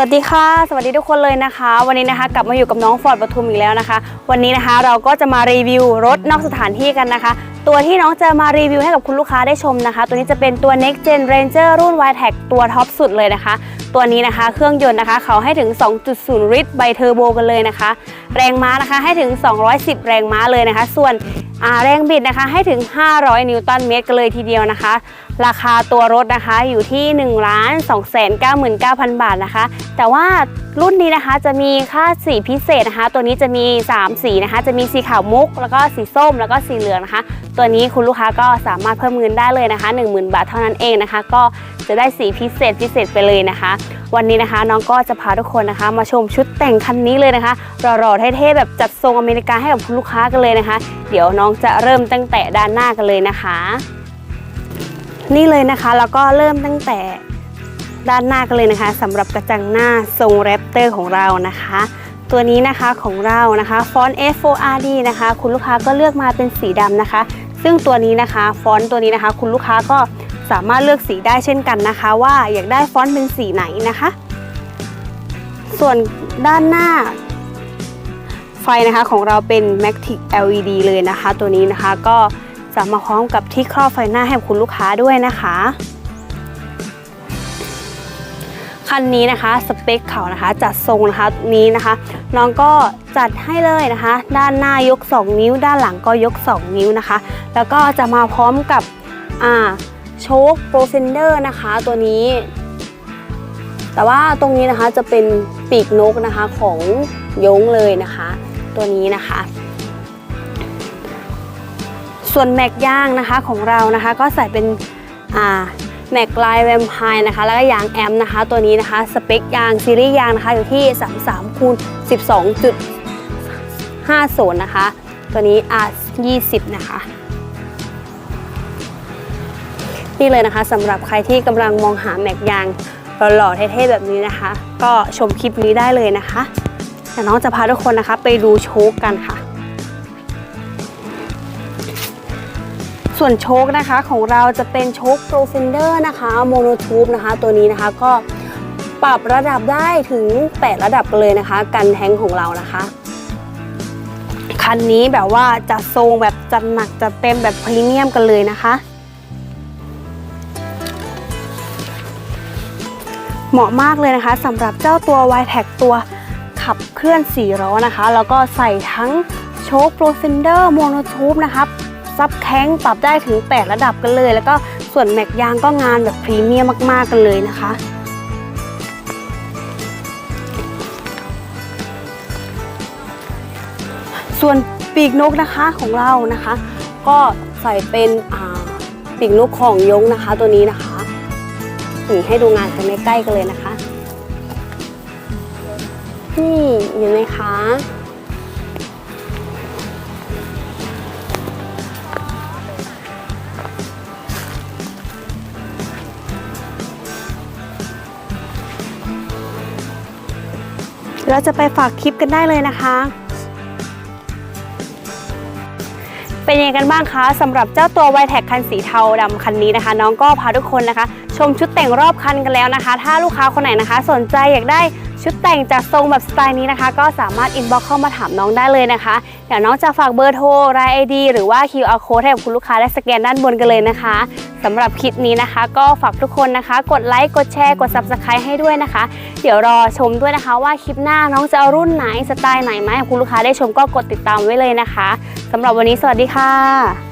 วัสดีค่ะ สวัสดีทุกคนเลยนะคะ วันนี้นะคะกลับมาอยู่กับน้องฟอร์ดปทุมอีกแล้วนะคะ วันนี้นะคะเราก็จะมารีวิวรถนอกสถานที่กันนะคะ ตัวที่น้องจะมารีวิวให้กับคุณลูกค้าได้ชมนะคะ ตัวนี้จะเป็นตัว Next Gen Ranger รุ่น y t e c ตัวท็อปสุดเลยนะคะ ตัวนี้นะคะเครื่องยนต์นะคะ เขาให้ถึง 2.0 ลิตรไบเทอร์โบกันเลยนะคะ แรงม้านะคะให้ถึง 210 แรงม้าเลยนะคะ ส่วน แรงบิดนะคะให้ถึง 500 นิวตันเมตรกันเลยทีเดียวนะคะ ราคาตัวรถนะคะอยู่ที่ 1 2 9 9 0 0 0 บาทนะคะ แต่ว่ารุ่นนี้นะคะจะมีค่าสีพิเศษนะคะ ตัวนี้จะมี 3 สีนะคะ จะมีสีขาวมุก แล้วก็สีส้ม แล้วก็สีเหลืองนะคะ ตัวนี้คุณลูกค้าก็สามารถเพิ่มเงินได้เลยนะคะ 10,000 บาทเท่านั้นเองนะคะ ก็จะได้สีพิเศษพิเศษไปเลยนะคะ วันนี้นะคะน้องก็จะพาทุกคนนะคะ มาชมชุดแต่งคันนี้เลยนะคะหล่อๆเท่ๆแบบจัดทรงอเมริกาให้กับคุณลูกค้ากันเลยนะคะ เดี๋ยวน้องจะเริ่มตั้งแต่ด้านหน้ากันเลยนะคะ นี่เลยนะคะแล้วก็เริ่มตั้งแต่ ด้านหน้ากันเลยนะคะสำหรับกระจังหน้าทรงแรปเตอร์ของเรานะคะ ตัวนี้นะคะของเรานะคะฟอนต์ F4RD นะคะ คุณลูกค้าก็เลือกมาเป็นสีดำนะคะ ซึ่งตัวนี้นะคะฟอนต์ตัวนี้นะคะ คุณลูกค้าก็สามารถเลือกสีได้เช่นกันนะคะ ว่าอยากได้ฟอนต์เป็นสีไหนนะคะ ส่วนด้านหน้าไฟนะคะของเราเป็น Matic LED เลยนะคะ ตัวนี้นะคะก็จะมาพร้อมกับที่ครอบไฟหน้าให้คุณลูกค้าด้วยนะคะ คันนี้นะคะสเปคเขานะคะ จัดทรงนะคะนี้นะคะ น้องก็จัดให้เลยนะคะ ด้านหน้ายก 2 นิ้ว ด้านหลังก็ยก 2 นิ้วนะคะ แล้วก็จะมาพร้อมกับอ่าโชคโปรเซนเดอร์นะคะตัวนี้ แต่ว่าตรงนี้นะคะจะเป็นปีกนกนะคะของยงเลยนะคะ ตัวนี้นะคะ ส่วนแม็กย่างนะคะของเรานะคะ ก็ใส่เป็นอ่า แม็กลายแวมไพร์นะคะ แล้วก็ยางแอมนะคะ ตัวนี้นะคะ สเปคยางซีรีส์ยางนะคะอยู่ที่ 33คูณ12.50 นะคะ ตัวนี้ R 20 นะคะ นี่เลยนะคะสำหรับใครที่กำลังมองหาแม็กยางหล่อๆเท่ๆแบบนี้นะคะ ก็ชมคลิปนี้ได้เลยนะคะเดี๋ยวน้องจะพาทุกคนนะคะ ไปดูโชคกันค่ะ ส่วนโชคนะคะของเราจะเป็นโชคโปรเฟนเดอร์นะคะโมโนทูบนะคะ ตัวนี้นะคะก็ปรับระดับได้ถึง 8 ระดับเลยนะคะ กันแทงของเรานะคะ คันนี้แบบว่าจัดทรงแบบจัดหนักจัดเต็มแบบพรีเมียมกันเลยนะคะ เหมาะมากเลยนะคะสำหรับเจ้าตัว y t e c ตัวขับเคลื่อน4ล้อนะคะ แล้วก็ใส่ทั้งโชคโปรเฟนเดอร์โมโนทูบนะคะ ซับแข้งปรับได้ถึง 8 ระดับกันเลย แล้วก็ส่วนแม็กยางก็งานแบบพรีเมียมมาก ๆ กันเลยนะคะ ส่วนปีกนกนะคะของเรานะคะ ก็ใส่เป็นปีกนกของยงนะคะตัวนี้นะคะนี่ให้ดูงานกันใกล้ๆกันเลยนะคะนี่เห็นไหมคะ เราจะไปฝากคลิปกันได้เลยนะคะ เป็นยังไงกันบ้างคะสำหรับเจ้าตัวไวแท็กคันสีเทาดำคันนี้นะคะ น้องก็พาทุกคนนะคะ ชมชุดแต่งรอบคันกันแล้วนะคะ ถ้าลูกค้าคนไหนนะคะ สนใจอยากได้ชุดแต่งจากทรงแบบสไตล์นี้นะคะ ก็สามารถอินบ็อกเข้ามาถามน้องได้เลยนะคะเดี๋ยวน้องจะฝากเบอร์โทรรายไอดีหรือว่า QR code ให้กับคุณลูกค้าได้สแกนด้านบนกันเลยนะคะสำหรับคลิปนี้นะคะ ก็ฝากทุกคนนะคะ กดไลค์กดแชร์กด Subscribe ให้ด้วยนะคะ เดี๋ยวรอชมด้วยนะคะว่าคลิปหน้าน้องจะเอารุ่นไหนสไตล์ไหนมให้คุณลูกค้าได้ชมก็กดติดตามไว้เลยนะคะสำหรับวันนี้สวัสดีค่ะ